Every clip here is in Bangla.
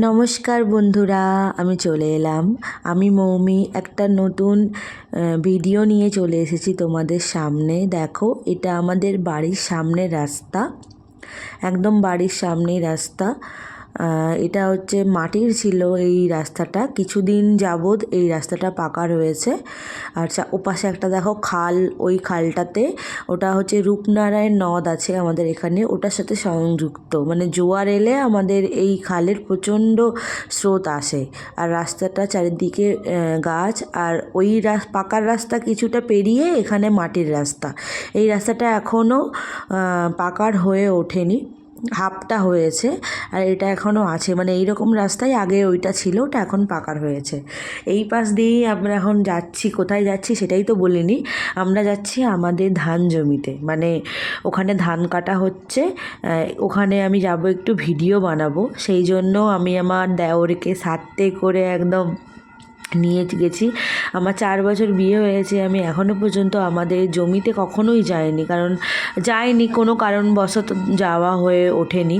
নমস্কার বন্ধুরা, আমি চলে এলাম। আমি মৌমি, একটা নতুন ভিডিও নিয়ে চলে এসেছি তোমাদের সামনে। দেখো, এটা আমাদের বাড়ির সামনে রাস্তা। একদম বাড়ির সামনেই রাস্তা। এটা হচ্ছে মাটির ছিল এই রাস্তাটা। কিছুদিন যাবৎ এই রাস্তাটা পাকা রয়েছে। আর ওপাশে একটা দেখো খাল, ওই খালটাতে ওটা হচ্ছে রূপনারায়ণ নদ আছে আমাদের এখানে। ওটার সাথে সংযুক্ত। মানে জোয়ার এলে আমাদের এই খালের প্রচণ্ড স্রোত আসে। আর রাস্তাটা চারিদিকে গাছ। আর ওই পাকার রাস্তা কিছুটা পেরিয়ে এখানে মাটির রাস্তা। এই রাস্তাটা এখনও পাকার হয়ে ওঠেনি। হাফটা হয়েছে আর এটা এখনও আছে। মানে এইরকম রাস্তায় আগে ওইটা ছিল, ওটা এখন পাকার হয়েছে। এই পাশ দিয়েই আমরা এখন যাচ্ছি। কোথায় যাচ্ছি সেটাই তো বলিনি। আমরা যাচ্ছি আমাদের ধান জমিতে। মানে ওখানে ধান কাটা হচ্ছে ওখানে আমি যাব একটু ভিডিও বানাবো। সেই জন্য আমি আমার দেওরকে সাথে করে একদম নিয়ে গেছি। আমার চার বছর বিয়ে হয়েছে, আমি এখনও পর্যন্ত আমাদের জমিতে কখনোই যাইনি। কারণ যাইনি, কোনো কারণবশত যাওয়া হয়ে ওঠেনি।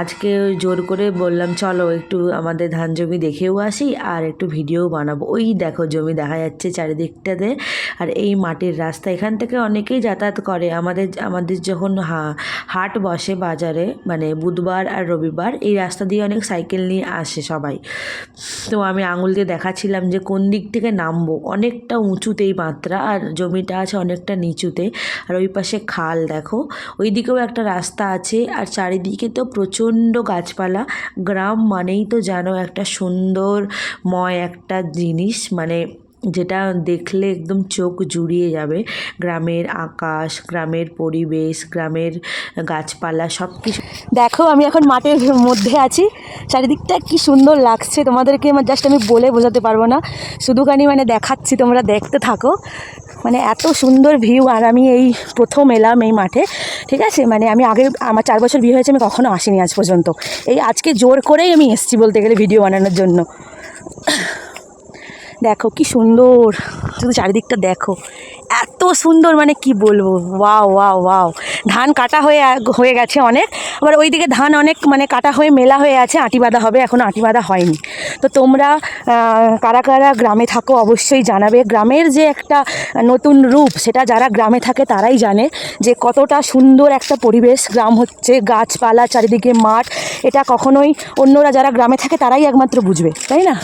আজকে জোর করে বললাম, চলো একটু আমাদের ধান জমি দেখেও আসি আর একটু ভিডিও বানাবো। ওই দেখো জমি দেখা যাচ্ছে চারিদিকটাতে। আর এই মাটির রাস্তা, এখান থেকে অনেকেই যাতায়াত করে। আমাদের আমাদের যখন হাট বসে বাজারে মানে বুধবার আর রবিবার, এই রাস্তা দিয়ে অনেক সাইকেল নিয়ে আসে সবাই। তো আমি আঙুল দিয়ে দেখাচ্ছিলাম যে কোন দিক থেকে নামবো? অনেকটা উঁচুতেই মাত্রা, আর জমিটা আছে অনেকটা নিচুতে। আর ওই পাশে খাল, দেখো। ওই দিকেও একটা রাস্তা আছে, আর চারিদিকে তো প্রচণ্ড গাছপালা। গ্রাম মানেই তো জানো একটা সুন্দরময় একটা জিনিস মানে যেটা দেখলে একদম চোখ জুড়িয়ে যাবে। গ্রামের আকাশ, গ্রামের পরিবেশ, গ্রামের গাছপালা সব কিছু দেখো, আমি এখন মাঠের মধ্যে আছি। চারিদিকটা কি সুন্দর লাগছে। তোমাদেরকে আমার জাস্ট আমি বলে বোঝাতে পারব না। শুধুখানি মানে দেখাচ্ছি, তোমরা দেখতে থাকো। মানে এত সুন্দর ভিউ আর আমি এই প্রথম এলাম এই মাঠে, ঠিক আছে? মানে আমি আগে, আমার চার বছর বিয়ে হয়েছে, আমি কখনো আসিনি আজ পর্যন্ত। এই আজকে জোর করেই আমি এসেছি বলতে গেলে ভিডিও বানানোর জন্য। দেখো কি সুন্দর। শুধু চারিদিকটা দেখো। এত সুন্দর মানে কি বলব? Wow wow wow. ধান কাটা হয়ে হয়ে গেছে অনেক। আবার ওইদিকে ধান অনেক মানে কাটা হয়ে মেলা হয়ে আছে, আটি বাঁধা হবে এখনও আটি বাঁধা হয়নি। তো তোমরা কারা কারা গ্রামে থাকো অবশ্যই জানাবে। গ্রামের যে একটা নতুন রূপ, সেটা যারা গ্রামে থাকে তারাই জানে যে কতটা সুন্দর একটা পরিবেশ গ্রাম হচ্ছে। গাছপালা, চারিদিকে মাঠ। এটা কখনোই অন্যরা যারা গ্রামে থাকে তারাই একমাত্র বুঝবে, তাই না?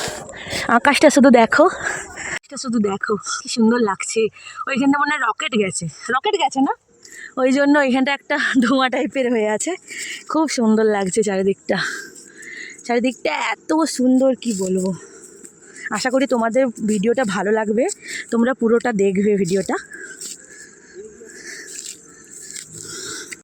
আকাশটা শুধু দেখো। আকাশটা শুধু দেখো, কি সুন্দর লাগছে। ওইখানটা মনে হয় রকেট গেছে। রকেট গেছে না? ওই জন্য ওইখানটা একটা ধোঁয়া টাইপের হয়ে আছে। খুব সুন্দর লাগছে চারিদিকটা। চারিদিকটা এত সুন্দর, কি বলব? আশা করি তোমাদের ভিডিওটা ভালো লাগবে। তোমরা পুরোটা দেখবে ভিডিওটা।